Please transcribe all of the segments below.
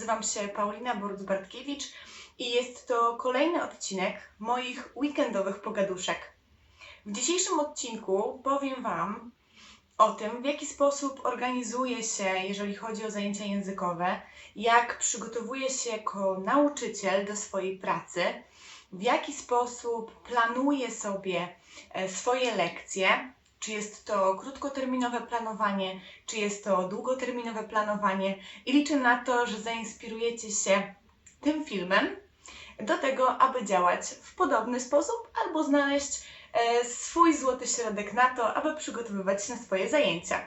nazywam się Paulina Borut-Bartkiewicz i jest to kolejny odcinek moich weekendowych pogaduszek. W dzisiejszym odcinku powiem Wam o tym, w jaki sposób organizuję się, jeżeli chodzi o zajęcia językowe, jak przygotowuję się jako nauczyciel do swojej pracy, w jaki sposób planuję sobie e, swoje lekcje, czy jest to krótkoterminowe planowanie, czy jest to długoterminowe planowanie i liczę na to, że zainspirujecie się tym filmem do tego, aby działać w podobny sposób albo znaleźć e, swój złoty środek na to, aby przygotowywać się na swoje zajęcia.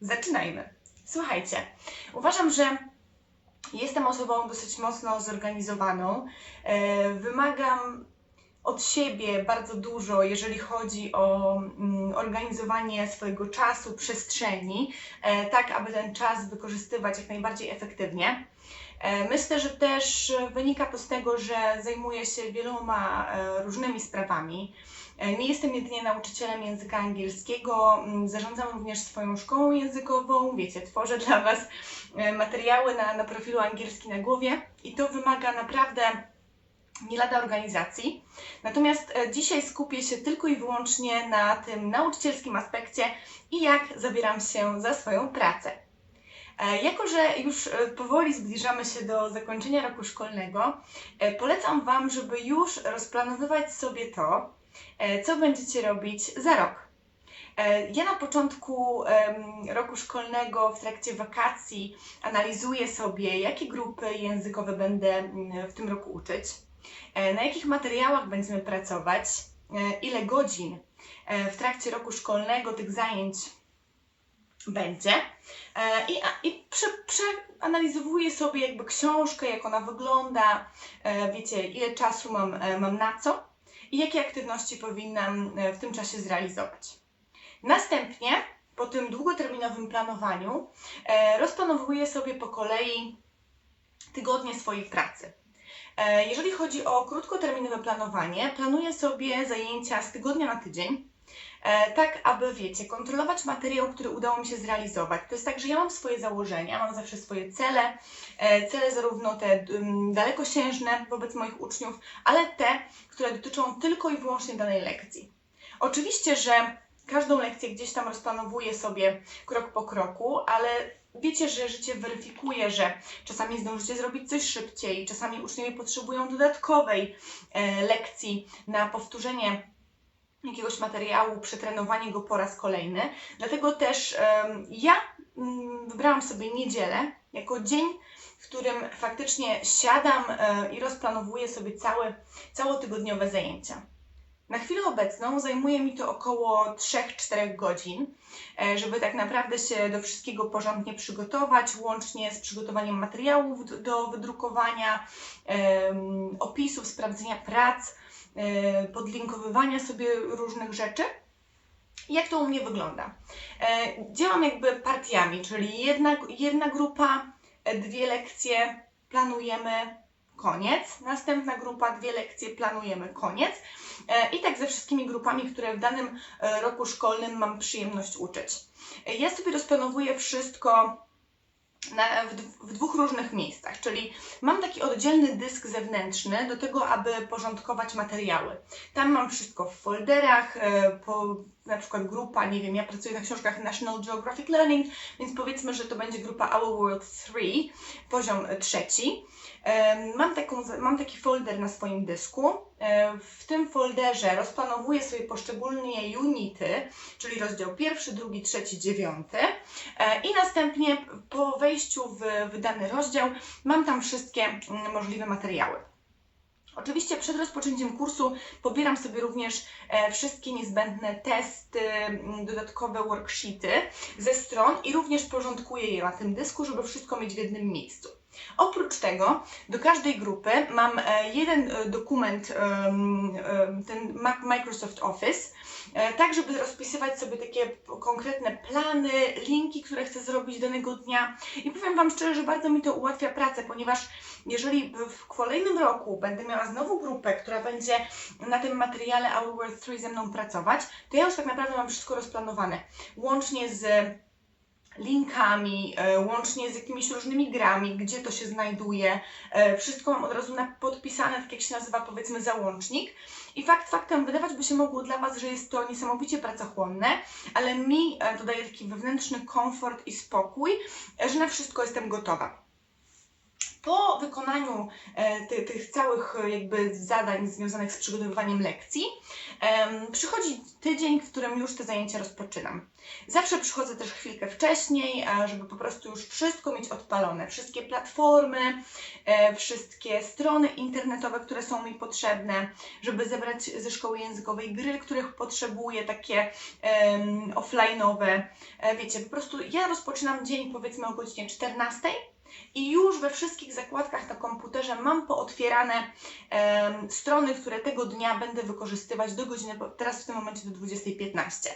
Zaczynajmy. Słuchajcie, uważam, że jestem osobą dosyć mocno zorganizowaną. E, wymagam od siebie bardzo dużo, jeżeli chodzi o mm, organizowanie swojego czasu, przestrzeni, e, tak aby ten czas wykorzystywać jak najbardziej efektywnie. E, myślę, że też wynika to z tego, że zajmuję się wieloma e, różnymi sprawami. Nie jestem jedynie nauczycielem języka angielskiego, mm, zarządzam również swoją szkołą językową. Wiecie, tworzę dla Was materiały na, na profilu angielski na głowie i to wymaga naprawdę nie lada organizacji. Natomiast e, dzisiaj skupię się tylko i wyłącznie na tym nauczycielskim aspekcie i jak zabieram się za swoją pracę. E, Jako, że już e, powoli zbliżamy się do zakończenia roku szkolnego, polecam Wam, żeby już rozplanowywać sobie to, co będziecie robić za rok. E, Ja na początku roku szkolnego, w trakcie wakacji, analizuję sobie, jakie grupy językowe będę w tym roku uczyć, e, na jakich materiałach będziemy pracować, e, ile godzin w trakcie roku szkolnego tych zajęć będzie. I, i prze, przeanalizowuję sobie jakby książkę, jak ona wygląda, wiecie, ile czasu mam, mam na co i jakie aktywności powinnam w tym czasie zrealizować. Następnie, po tym długoterminowym planowaniu, e, rozplanowuję sobie po kolei tygodnie swojej pracy. E, Jeżeli chodzi o krótkoterminowe planowanie, planuję sobie zajęcia z tygodnia na tydzień, e, tak aby, wiecie, kontrolować materiał, który udało mi się zrealizować. To jest tak, że ja mam swoje założenia, mam zawsze swoje cele, cele zarówno te dalekosiężne wobec moich uczniów, ale te, które dotyczą tylko i wyłącznie danej lekcji. Oczywiście, że każdą lekcję gdzieś tam rozplanowuję sobie krok po kroku, ale wiecie, że życie weryfikuje, że czasami zdążycie zrobić coś szybciej, czasami uczniowie potrzebują dodatkowej e, lekcji na powtórzenie jakiegoś materiału, przetrenowanie go po raz kolejny. Dlatego też ja mm, wybrałam sobie niedzielę jako dzień, w którym faktycznie siadam e, i rozplanowuję sobie całe, całotygodniowe zajęcia. Na chwilę obecną zajmuje mi to około 3-4 godzin, e, żeby tak naprawdę się do wszystkiego porządnie przygotować, łącznie z przygotowaniem materiałów do wydrukowania, opisów, sprawdzenia prac, e, podlinkowywania sobie różnych rzeczy. Jak to u mnie wygląda? E, Działam jakby partiami, czyli jedna, jedna grupa, dwie lekcje planujemy, koniec. Następna grupa, dwie lekcje planujemy, koniec. E, I tak ze wszystkimi grupami, które w danym e, roku szkolnym mam przyjemność uczyć. E, Ja sobie rozplanowuję wszystko na, w, w dwóch różnych miejscach, czyli mam taki oddzielny dysk zewnętrzny do tego, aby porządkować materiały. Tam mam wszystko w folderach, po, na przykład grupa, nie wiem, ja pracuję na książkach National Geographic Learning, więc powiedzmy, że to będzie grupa Our World 3, poziom trzeci. Mam, taką, mam taki folder na swoim dysku. W tym folderze rozplanowuję sobie poszczególne unity, czyli rozdział pierwszy, drugi, trzeci, dziewiąty. E, I następnie po wejściu w, w dany rozdział mam tam wszystkie mm, możliwe materiały. Oczywiście przed rozpoczęciem kursu pobieram sobie również e, wszystkie niezbędne testy, mm, dodatkowe worksheety ze stron i również porządkuję je na tym dysku, żeby wszystko mieć w jednym miejscu. Oprócz tego do każdej grupy mam e, jeden e, dokument, ten Microsoft Office, e, tak żeby rozpisywać sobie takie konkretne plany, linki, które chcę zrobić danego dnia. I powiem Wam szczerze, że bardzo mi to ułatwia pracę, ponieważ jeżeli w kolejnym roku będę miała znowu grupę, która będzie na tym materiale Our World 3 ze mną pracować, to ja już tak naprawdę mam wszystko rozplanowane. Łącznie z linkami, e, łącznie z jakimiś różnymi grami, gdzie to się znajduje. E, Wszystko mam od razu podpisane, tak jak się nazywa powiedzmy załącznik. I fakt faktem wydawać by się mogło dla Was, że jest to niesamowicie pracochłonne, ale mi e, to daje taki wewnętrzny komfort i spokój, że na wszystko jestem gotowa. Po wykonaniu e, ty, tych całych e, jakby zadań związanych z przygotowywaniem lekcji, przychodzi tydzień, w którym już te zajęcia rozpoczynam. Zawsze przychodzę też chwilkę wcześniej, e, żeby po prostu już wszystko mieć odpalone. Wszystkie platformy, wszystkie strony internetowe, które są mi potrzebne, żeby zebrać ze szkoły językowej gry, których potrzebuję, takie offline'owe. Wiecie, po prostu ja rozpoczynam dzień powiedzmy o godzinie 14 i już we wszystkich zakładkach na komputerze mam pootwierane em, strony, które tego dnia będę wykorzystywać do godziny, teraz w tym momencie do 20.15.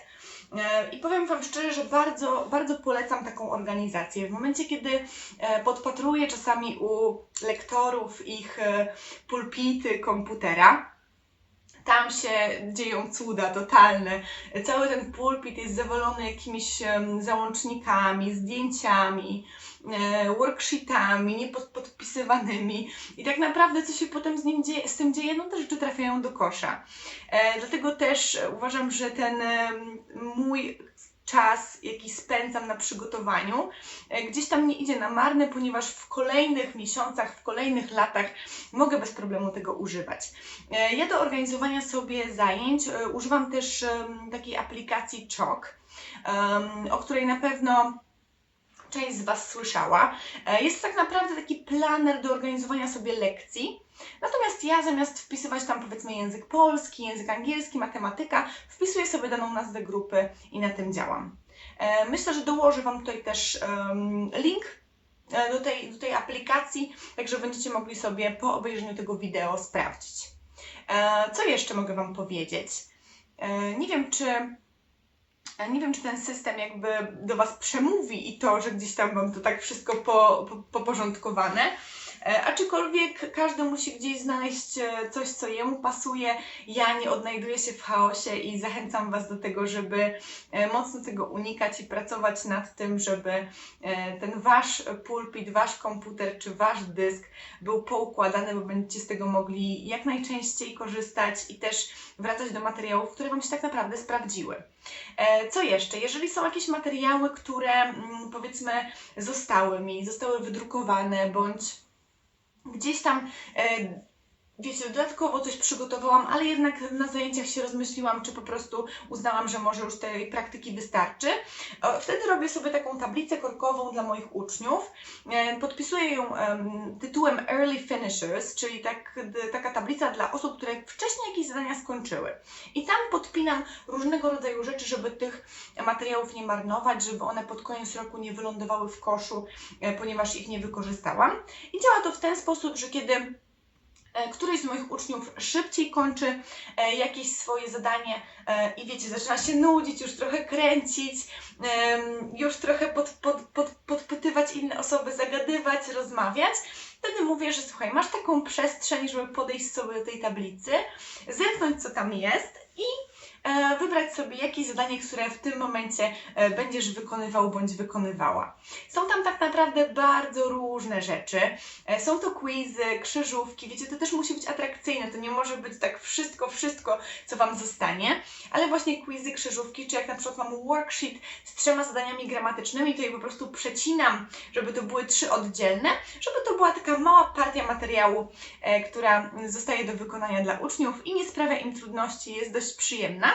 E, I powiem Wam szczerze, że bardzo, bardzo polecam taką organizację. W momencie, kiedy e, podpatruję czasami u lektorów ich e, pulpity komputera, tam się dzieją cuda totalne. Cały ten pulpit jest zawalony jakimiś załącznikami, zdjęciami, e, worksheetami, niepodpisywanymi. I tak naprawdę, co się potem z, nim dzieje, z tym dzieje, no te rzeczy trafiają do kosza. E, dlatego też e, uważam, że ten em, mój czas, jaki spędzam na przygotowaniu, e, gdzieś tam nie idzie na marne, ponieważ w kolejnych miesiącach, w kolejnych latach mogę bez problemu tego używać. E, Ja do organizowania sobie zajęć e, używam też takiej aplikacji Chalk, o której na pewno część z Was słyszała. E, Jest tak naprawdę taki planer do organizowania sobie lekcji. Natomiast ja zamiast wpisywać tam powiedzmy język polski, język angielski, matematyka, wpisuję sobie daną nazwę grupy i na tym działam. E, Myślę, że dołożę Wam tutaj też link e, do tej, do tej aplikacji, także będziecie mogli sobie po obejrzeniu tego wideo sprawdzić. Co jeszcze mogę Wam powiedzieć? Nie wiem, czy nie wiem, czy ten system jakby do Was przemówi i to, że gdzieś tam mam to tak wszystko po, po, poporządkowane. E, Aczkolwiek każdy musi gdzieś znaleźć e, coś, co jemu pasuje. Ja nie odnajduję się w chaosie i zachęcam Was do tego, żeby e, mocno tego unikać i pracować nad tym, żeby ten Wasz pulpit, Wasz komputer czy Wasz dysk był poukładany, bo będziecie z tego mogli jak najczęściej korzystać i też wracać do materiałów, które Wam się tak naprawdę sprawdziły. Co jeszcze? Jeżeli są jakieś materiały, które mm, powiedzmy zostały mi, zostały wydrukowane bądź gdzieś tam e, wiecie, dodatkowo coś przygotowałam, ale jednak na zajęciach się rozmyśliłam, czy po prostu uznałam, że może już tej praktyki wystarczy. Wtedy robię sobie taką tablicę korkową dla moich uczniów. E, Podpisuję ją em, tytułem Early Finishers, czyli tak, taka tablica dla osób, które wcześniej jakieś zadania skończyły. I tam podpinam różnego rodzaju rzeczy, żeby tych materiałów nie marnować, żeby one pod koniec roku nie wylądowały w koszu, e, ponieważ ich nie wykorzystałam. I działa to w ten sposób, że kiedy któryś z moich uczniów szybciej kończy e, jakieś swoje zadanie e, i wiecie, zaczyna się nudzić, już trochę kręcić, już trochę pod, pod, pod, podpytywać inne osoby, zagadywać, rozmawiać. Wtedy mówię, że słuchaj, masz taką przestrzeń, żeby podejść sobie do tej tablicy, zerknąć co tam jest i e, wybrać sobie jakieś zadanie, które w tym momencie e, będziesz wykonywał bądź wykonywała. Są tam tak naprawdę bardzo różne rzeczy. E, Są to quizy, krzyżówki, wiecie, to też musi być atrakcyjne, to nie może być tak wszystko, wszystko, co Wam zostanie, ale właśnie quizy, krzyżówki, czy jak na przykład mam worksheet z trzema zadaniami gramatycznymi, to je po prostu przecinam, żeby to były trzy oddzielne, żeby to była taka mała partia materiału, e, która zostaje do wykonania dla uczniów i nie sprawia im trudności, jest dość przyjemna.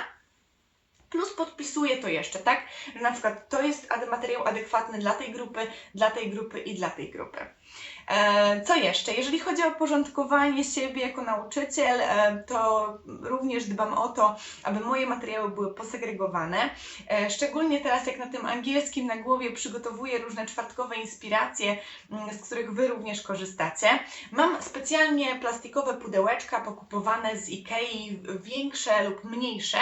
Plus podpisuję to jeszcze, tak? Że na przykład to jest materiał adekwatny dla tej grupy, dla tej grupy i dla tej grupy. E, co jeszcze? Jeżeli chodzi o porządkowanie siebie jako nauczyciel, e, to również dbam o to, aby moje materiały były posegregowane. E, szczególnie teraz, jak na tym angielskim na głowie przygotowuję różne czwartkowe inspiracje, mm, z których Wy również korzystacie. Mam specjalnie plastikowe pudełeczka pokupowane z Ikei, większe lub mniejsze.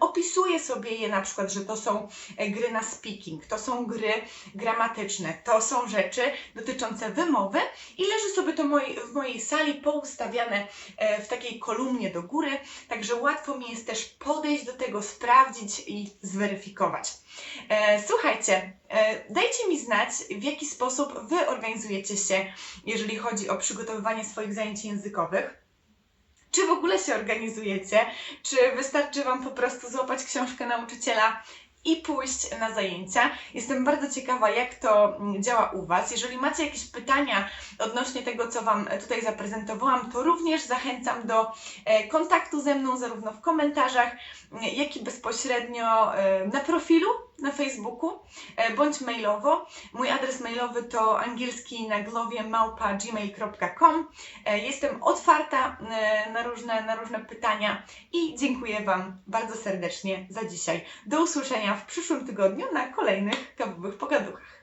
Opisuję sobie je na przykład, że to są gry na speaking, to są gry gramatyczne, to są rzeczy dotyczące wymagania i leży sobie to moi, w mojej sali poustawiane e, w takiej kolumnie do góry, także łatwo mi jest też podejść do tego, sprawdzić i zweryfikować. E, Słuchajcie, e, dajcie mi znać, w jaki sposób Wy organizujecie się, jeżeli chodzi o przygotowywanie swoich zajęć językowych. Czy w ogóle się organizujecie? Czy wystarczy Wam po prostu złapać książkę nauczyciela i pójść na zajęcia? Jestem bardzo ciekawa, jak to działa u Was. Jeżeli macie jakieś pytania odnośnie tego, co Wam e, tutaj zaprezentowałam, to również zachęcam do e, kontaktu ze mną, zarówno w komentarzach, m, jak i bezpośrednio e, na profilu na Facebooku, e, bądź mailowo. Mój adres mailowy to angielski na głowie gmail.com. E, Jestem otwarta e, na różne, na różne pytania i dziękuję Wam bardzo serdecznie za dzisiaj. Do usłyszenia w przyszłym tygodniu na kolejnych kawowych pogaduchach.